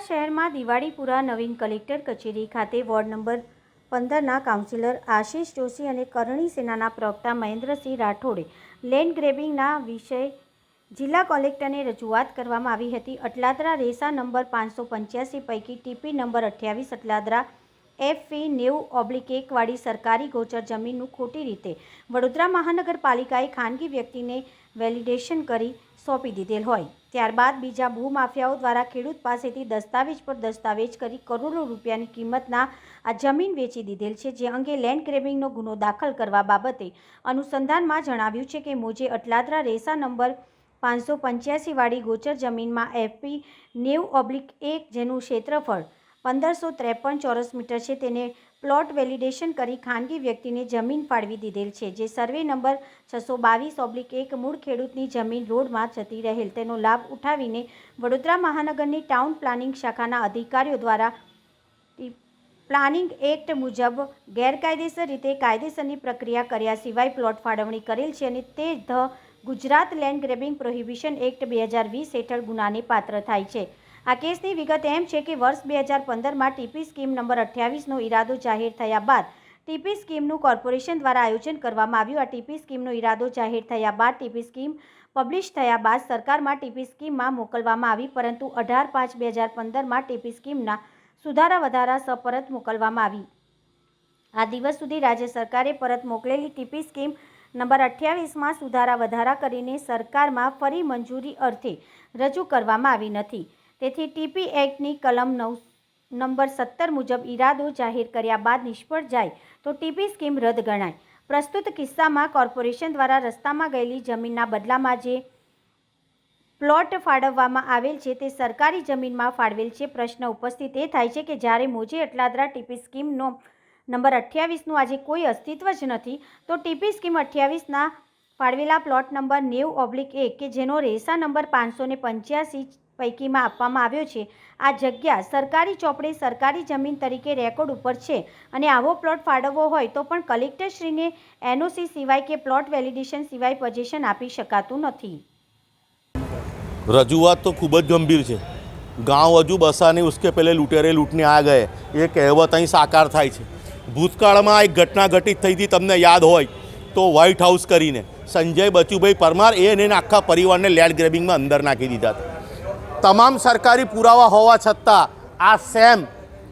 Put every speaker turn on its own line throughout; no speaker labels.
શહેરમાં દિવાળીપુરા નવીન કલેક્ટર કચેરી ખાતે વોર્ડ નંબર પંદરના કાઉન્સિલર આશિષ જોશી અને કરણી સેનાના પ્રવક્તા મહેન્દ્રસિંહ રાઠોડે લેન્ડ ગ્રેબિંગના વિષય જિલ્લા કલેક્ટરને રજૂઆત કરવામાં આવી હતી. અટલાદરા રેસા નંબર પાંચસો પંચ્યાસી પૈકી ટીપી નંબર અઠ્યાવીસ અટલાદરા એફ ફી નેવું ઓબ્લિક એકવાળી સરકારી ગોચર જમીનનું ખોટી રીતે વડોદરા મહાનગરપાલિકાએ ખાનગી વ્યક્તિને વેલિડેશન કરી સોંપી દીધેલ હોય. ત્યારબાદ બીજા ભૂમાફિયાઓ દ્વારા ખેડૂત પાસેથી દસ્તાવેજ પર દસ્તાવેજ કરી કરોડો રૂપિયાની કિંમતના આ જમીન વેચી દીધેલ છે, જે અંગે લેન્ડ ગ્રેબિંગનો ગુનો દાખલ કરવા બાબતે અનુસંધાનમાં જણાવ્યું છે કે મોજે અટલાદરા રેસા નંબર પાંચસો પંચ્યાસીવાળી ગોચર જમીનમાં એફપી નેવું ઓબ્લિક એક, જેનું ક્ષેત્રફળ પંદરસો ત્રેપન ચોરસ મીટર છે. તેને પ્લોટ વેલિડેશન કરી ખાનગી વ્યક્તિને જમીન ફાળવી દીધેલ છે, જે સર્વે નંબર છસો બાવીસ ઓબ્લિક એક મૂળ ખેડૂતની જમીન રોડમાં જતી રહેલ. તેનો લાભ ઉઠાવીને વડોદરા મહાનગરની ટાઉન પ્લાનિંગ શાખાના અધિકારીઓ દ્વારા પ્લાનિંગ એક્ટ મુજબ ગેરકાયદેસર રીતે કાયદેસરની પ્રક્રિયા કર્યા સિવાય પ્લોટ ફાળવણી કરેલ છે અને તે the Gujarat land grabbing prohibition act બે હજાર વીસ હેઠળ ગુનાને પાત્ર થાય છે. આ કેસની વિગત એમ છે કે વર્ષ બે હજાર પંદરમાં ટીપી સ્કીમ નંબર અઠ્યાવીસનો ઈરાદો જાહેર થયા બાદ ટીપી સ્કીમનું કોર્પોરેશન દ્વારા આયોજન કરવામાં આવ્યું. આ ટીપી સ્કીમનો ઈરાદો જાહેર થયા બાદ ટીપી સ્કીમ પબ્લિશ થયા બાદ સરકારમાં ટીપી સ્કીમમાં મોકલવામાં આવી, પરંતુ અઢાર પાંચ બે હજાર પંદરમાં ટીપી સ્કીમના સુધારા વધારા સપરત મોકલવામાં આવી. આ દિવસ સુધી રાજ્ય સરકારે પરત મોકલેલી ટીપી સ્કીમ નંબર અઠ્યાવીસમાં સુધારા વધારા કરીને સરકારમાં ફરી મંજૂરી અર્થે રજૂ કરવામાં આવી નથી. તેથી ટીપી એક્ટની કલમ નવ, નંબર સત્તર મુજબ ઈરાદો જાહેર કર્યા બાદ નિષ્ફળ જાય તો ટીપી સ્કીમ રદ ગણાય. પ્રસ્તુત કિસ્સામાં કોર્પોરેશન દ્વારા રસ્તામાં ગયેલી જમીનના બદલામાં જે પ્લોટ ફાળવવામાં આવેલ છે તે સરકારી જમીનમાં ફાળવેલ છે. પ્રશ્ન ઉપસ્થિત એ થાય છે કે જ્યારે મોજે અટલાદરા ટીપી સ્કીમનો નંબર અઠ્યાવીસનું આજે કોઈ અસ્તિત્વ જ નથી, તો ટીપી સ્કીમ અઠ્યાવીસના ફાળવેલા પ્લોટ નંબર નેવ ઓબ્લિક એક કે જેનો રેસા નંબર પાંચસો ને પંચ્યાસી પૈકીમાં આપવામાં આવ્યો છે. આ જગ્યા સરકારી ચોપડે સરકારી જમીન તરીકે રેકોર્ડ ઉપર છે અને આવો પ્લોટ ફાળવવો હોય તો પણ કલેક્ટરશ્રીને એનઓસી સિવાય કે પ્લોટ વેલિડેશન સિવાય પોઝિશન આપી શકાતું નથી.
રજૂઆત તો ખૂબ જ ગંભીર છે. ગાંવ હજુ બસા નહીં ઉસકે પહેલે લૂંટેરે લૂંટને આ ગયે. એ કહેવત અહીં સાકાર થાય છે. ભૂતકાળમાં એક ઘટના ઘટિત થઈ હતી તમને યાદ હોય તો વ્હાઇટ હાઉસ કરીને. સંજય બચુભાઈ પરમાર એ અને આખા પરિવારને લેન્ડ ગ્રેબિંગમાં અંદર નાખી દીધા હતા. તમામ સરકારી પુરાવા હોવા છતાં આ સેમ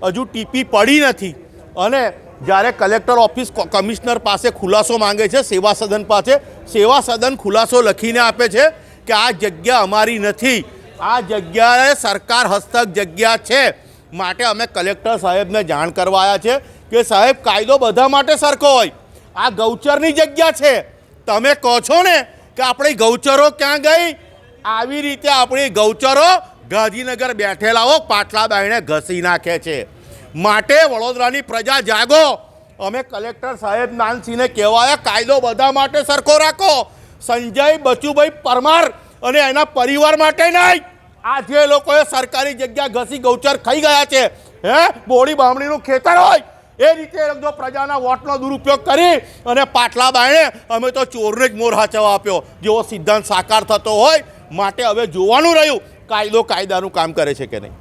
હજુ ટીપી પડી નથી. અને જ્યારે કલેક્ટર ઓફિસ કમિશનર પાસે ખુલાસો માંગે છે, સેવા સદન પાસે, સેવા સદન ખુલાસો લખીને આપે છે કે આ જગ્યા અમારી નથી. આ જગ્યાએ સરકાર હસ્તક જગ્યા છે. માટે અમે કલેક્ટર સાહેબને જાણ કરવા આવ્યા છે કે સાહેબ, કાયદો બધા માટે સરખો હોય. આ ગૌચરની જગ્યા છે. તમે કહો છો ને કે આપણી ગૌચરો ક્યાં ગઈ? આવી રીતે આપણી ગૌચરો ગાંધીનગર બેઠેલાઓ પાટલા બાયણે ઘસી નાખે છે. માટે વડોદરાની પ્રજા જાગો. અમે કલેક્ટર સાહેબ નાનસિંહને કહેવાયા, કાયદો બધા માટે સરખો રાખો. સંજય, બચુભાઈ પરમાર અને એના પરિવાર માટે નહીં. આ જે લોકોએ સરકારી જગ્યા ઘસી ગૌચર ખાઈ ગયા છે, હે? બોડી બામણીનું ખેતર હોય. એ રીતે પ્રજાના વોટનો દુરુપયોગ કરી અને પાટલા બાયણે અમે તો ચોરને જ મોર હાચવા આપ્યો. જેવો સિદ્ધાંત સાકાર થતો હોય માટે હવે જોવાનું રહ્યું કાયદો કાયદાનું કામ કરે છે કે નહીં.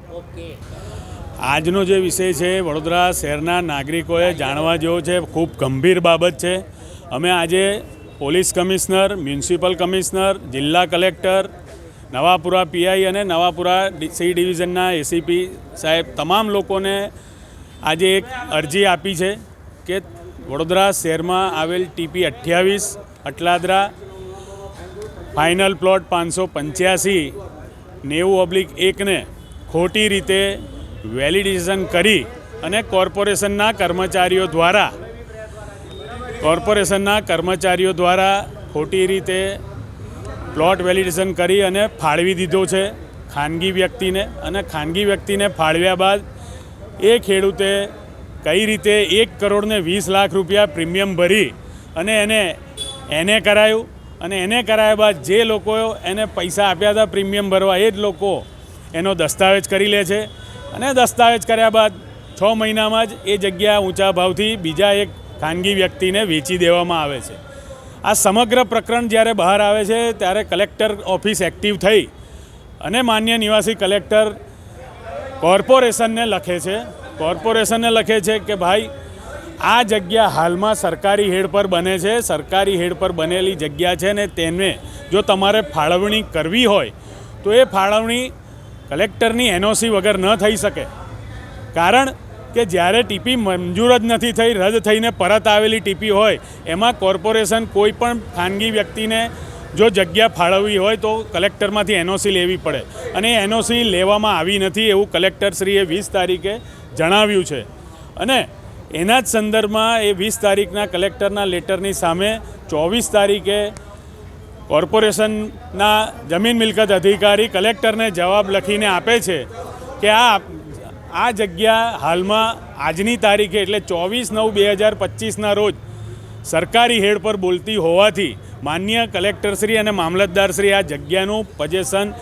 આજનો જે વિષય છે વડોદરા શહેરના નાગરિકોએ જાણવા જેવો છે ખૂબ ગંભીર બાબત છે. અમે આજે પોલીસ કમિશનર મ્યુનિસિપલ કમિશનર જિલ્લા કલેક્ટર નવાપુરા પીઆઈ અને નવાપુરા સી ડિવિઝનના એસીપી સાહેબ તમામ લોકોને આજે એક અરજી આપી છે કે વડોદરા શહેરમાં આવેલ ટીપી અઠ્યાવીસ અટલાદરા ફાઇનલ પ્લોટ પાંચસો પંચ્યાસી, નેવું ઓબ્લિક એકને ખોટી રીતે વેલિડેશન કરી અને કોર્પોરેશનના કર્મચારીઓ દ્વારા, કોર્પોરેશનના કર્મચારીઓ દ્વારા ખોટી રીતે પ્લોટ વેલિડેશન કરી અને ફાળવી દીધો છે. ખાનગી વ્યક્તિને અને ખાનગી વ્યક્તિને ફાળવ્યા બાદ એ ખેડૂતે કઈ રીતે એક કરોડને વીસ લાખ રૂપિયા પ્રીમિયમ ભરી અને એને એને કરાયું? અને એને કરાયા બાદ જે લોકો એને પૈસા આપ્યા હતા પ્રીમિયમ ભરવા, એ જ લોકો એનો દસ્તાવેજ કરી લે છે. અને દસ્તાવેજ કર્યા બાદ છ મહિનામાં જ એ જગ્યા ઊંચા ભાવથી બીજા એક ખાનગી વ્યક્તિને વેચી દેવામાં આવે છે. આ સમગ્ર પ્રકરણ જ્યારે બહાર આવે છે, ત્યારે કલેક્ટર ઓફિસ એક્ટિવ થઈ અને માન્ય નિવાસી કલેક્ટર કોર્પોરેશનને લખે છે. કોર્પોરેશનને લખે છે કે, ભાઈ આ જગ્યા હાલમાં સરકારી હેડ પર બને છે. સરકારી હેડ પર બનેલી જગ્યા છે ને તેને જો તમારે ફાળવણી કરવી હોય, તો એ ફાળવણી કલેક્ટરની એનઓસી વગર ન થઈ શકે. કારણ કે જ્યારે ટીપી મંજૂર જ નથી થઈ, રદ થઈને પરત આવેલી ટીપી હોય, એમાં કોર્પોરેશન કોઈ પણ ખાનગી વ્યક્તિને જો જગ્યા ફાળવવી હોય, તો કલેક્ટરમાંથી એનઓસી લેવી પડે. અને એનઓસી લેવામાં આવી નથી એવું કલેક્ટરશ્રીએ વીસ તારીખે જણાવ્યું છે. અને એના જ સંદર્ભમાં એ વીસ તારીખના કલેક્ટરના લેટરની સામે ચોવીસ તારીખે કોર્પોરેશનના જમીન મિલકત અધિકારી કલેક્ટરને જવાબ લખીને આપે છે કે આ આ જગ્યા હાલમાં આજની તારીખે એટલે ચોવીસ નવ બે હજાર પચીસના રોજ સરકારી હેડ પર બોલતી હોવાથી માન્ય કલેક્ટરશ્રી અને મામલતદારશ્રી આ જગ્યાનું પોઝેશન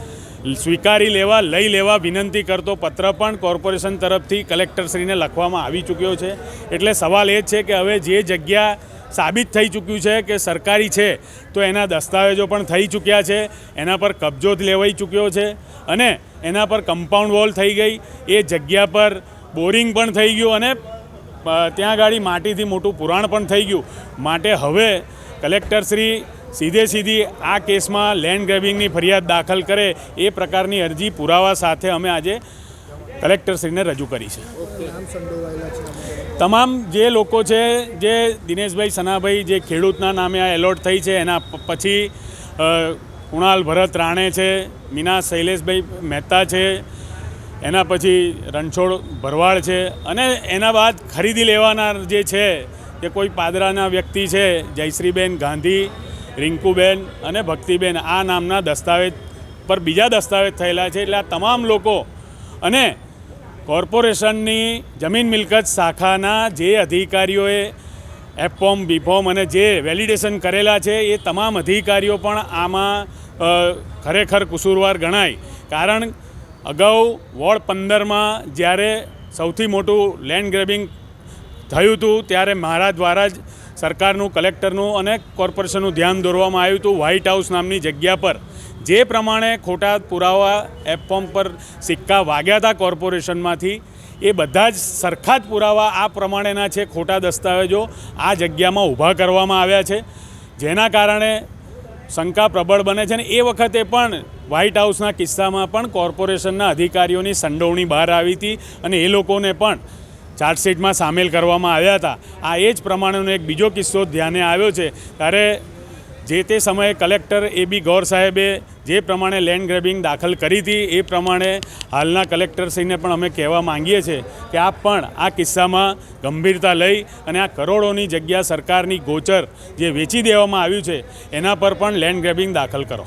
સ્વીકારી લેવા, લઈ લેવા વિનંતી કરતો પત્ર પણ કોર્પોરેશન તરફથી કલેક્ટરશ્રીને લખવામાં આવી ચૂક્યો છે. એટલે સવાલ એ છે કે હવે જે જગ્યા સાબિત થઈ ચૂક્યું છે કે સરકારી છે, તો એના દસ્તાવેજો પણ થઈ ચૂક્યા છે, એના પર કબજો જ લેવાઈ ચૂક્યો છે અને એના પર કમ્પાઉન્ડ વોલ થઈ ગઈ. એ જગ્યા પર બોરિંગ પણ થઈ ગયું અને ત્યાં ગાડી માટીથી મોટું પુરાણ પણ થઈ ગયું. માટે હવે કલેક્ટરશ્રી સીધે સીધી આ કેસમાં લેન્ડ ગ્રેબિંગની ફરિયાદ દાખલ કરે એ પ્રકારની અરજી પુરાવા સાથે અમે આજે કલેક્ટરશ્રીને રજૂ કરી છે. તમામ જે લોકો છે, જે દિનેશભાઈ સનાભાઈ જે ખેડૂતના નામે આ એલોટ થઈ છે, એના પછી કુણાલ ભરત રાણે છે, મીના શૈલેષભાઈ મહેતા છે, એના પછી રણછોડ ભરવાડ છે અને એના બાદ ખરીદી લેવાના જે છે કે કોઈ પાદરાના વ્યક્તિ છે, જયશ્રીબેન ગાંધી રિંકુબેન અને ભક્તિબેન આ નામના દસ્તાવેજ પર બીજા દસ્તાવેજ થયેલા છે એટલે આ તમામ લોકો અને કોર્પોરેશનની જમીન મિલકત શાખાના જે અધિકારીઓએ એફોર્મ બીફોર્મ અને જે વેલિડેશન કરેલા છે એ તમામ અધિકારીઓ પણ આમાં ખરેખર કસૂરવાર ગણાય. કારણ અગાઉ વોર્ડ પંદરમાં જ્યારે સૌથી મોટું લેન્ડ ગ્રેબિંગ થયું હતું, ત્યારે મારા દ્વારા જ સરકારનું, કલેક્ટરનું અને કોર્પોરેશનનું ધ્યાન દોરવામાં આવ્યું હતું વ્હાઇટ હાઉસ નામની જગ્યા પર. જે પ્રમાણે ખોટા પુરાવા એપફોર્મ પર સિક્કા વાગ્યા હતા કોર્પોરેશનમાંથી. એ બધા જ સરખા જ પુરાવા આ પ્રમાણેના છે, ખોટા દસ્તાવેજો આ જગ્યામાં ઊભા કરવામાં આવ્યા છે. જેના કારણે શંકા પ્રબળ બને છે અને એ વખતે પણ વ્હાઇટ હાઉસના કિસ્સામાં પણ કોર્પોરેશનના અધિકારીઓની સંડોવણી બહાર આવી હતી અને એ લોકોને પણ ચાર્જશીટમાં સામેલ કરવામાં આવ્યા હતા. આ એ જ પ્રમાણેનો એક બીજો કિસ્સો ધ્યાને આવ્યો છે. ત્યારે જે તે સમયે કલેક્ટર એ બી ગૌર સાહેબે જે પ્રમાણે લેન્ડ ગ્રેબિંગ દાખલ કરી હતી, એ પ્રમાણે હાલના કલેક્ટરશ્રીને પણ અમે કહેવા માંગીએ છીએ કે આપ પણ આ કિસ્સામાં ગંભીરતા લઈ અને આ કરોડોની જગ્યા સરકારની ગોચર જે વેચી દેવામાં આવ્યું છે, એના પર પણ લેન્ડ ગ્રેબિંગ દાખલ કરો.